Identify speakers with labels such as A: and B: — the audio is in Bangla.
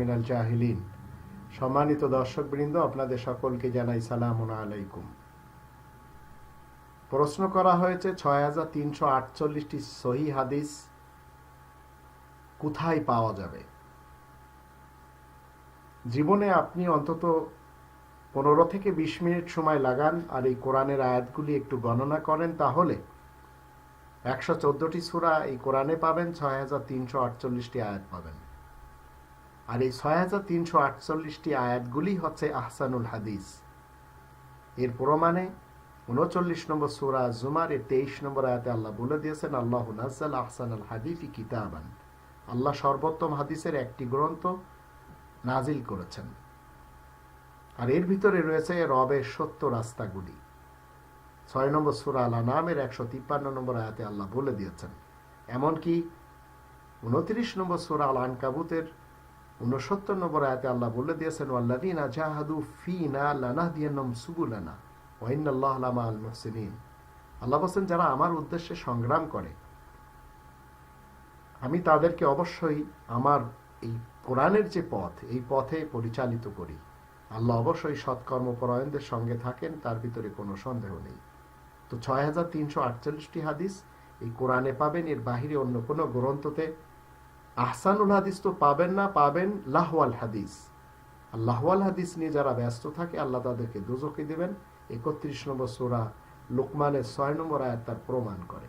A: মিনাল জাহিলিন। সম্মানিত দর্শকবৃন্দ, আপনাদের সকলকে জানাই সালাম আলাইকুম। প্রশ্ন করা হয়েছে ছয় সহি হাদিস কোথায় পাওয়া যাবে? জীবনে আপনি অন্তত পনেরো থেকে বিশ মিনিট সময় লাগান আর এই কোরআনের আয়াতগুলি একটু গণনা করেন, তাহলে একশো চোদ্দটি সুরা এই কোরআনে পাবেন ছয় হাজার তিনশো আটচল্লিশটি আয়াত পাবেন। আর এই ছয় হাজার তিনশো আটচল্লিশটি আয়াতগুলি হচ্ছে আহসানুল হাদিস। এর প্রমাণে উনচল্লিশ নম্বর সুরা জুমার এর তেইশ নম্বর আয়াতে আল্লাহ বলে দিয়েছেন, আল্লাহ নাজ্জাল আহসান আল হাদিফি কিতাবান। আল্লাহ সর্বোত্তম হাদিসের একটি গ্রন্থ নাজিল করেছেন। আর এর ভিতরে রয়েছে রবের সত্য রাস্তাগুলি। ছয় নম্বর সুরা আল নামের একশো তিপ্পান্ন নম্বর আয়াতে আল্লাহ বলে দিয়েছেন, এমনকি উনত্রিশ নম্বর সুরা আল আনকাবুতের উনসত্তর নম্বর আয়াতে আল্লাহ বলে দিয়েছেন ওয়াল্লাদিনা জাহাদু ফিনা লানাহদিয়ান্নাম সুবুলানা ওয়াইনাল্লাহ লামা আল মুহসিনিন। আল্লাহ বলছেন, যারা আমার উদ্দেশ্যে সংগ্রাম করে, আমি তাদেরকে অবশ্যই আমার এই কোরআনের যে পথ, এই পথে পরিচালিত করি। আল্লাহ অবশ্যই সৎকর্মপরায়ণদের সঙ্গে থাকেন, তার ভিতরে কোনো সন্দেহ নেই। তো ছয় হাজার তিনশো আটচল্লিশটি হাদিস এই কোরআনে পাবেন, এর বাহিরে অন্য কোনো গ্রন্থতে আহসানুল হাদিস তো পাবেন না, পাবেন লাহওয়াল হাদিস। লাহওয়াল হাদিস নিয়ে যারা ব্যস্ত থাকে, আল্লাহ তাদেরকে দুজকে দেবেন। একত্রিশ নম্বর সোরা লোকমানের ছয় নম্বর আয়াত তার প্রমাণ করে।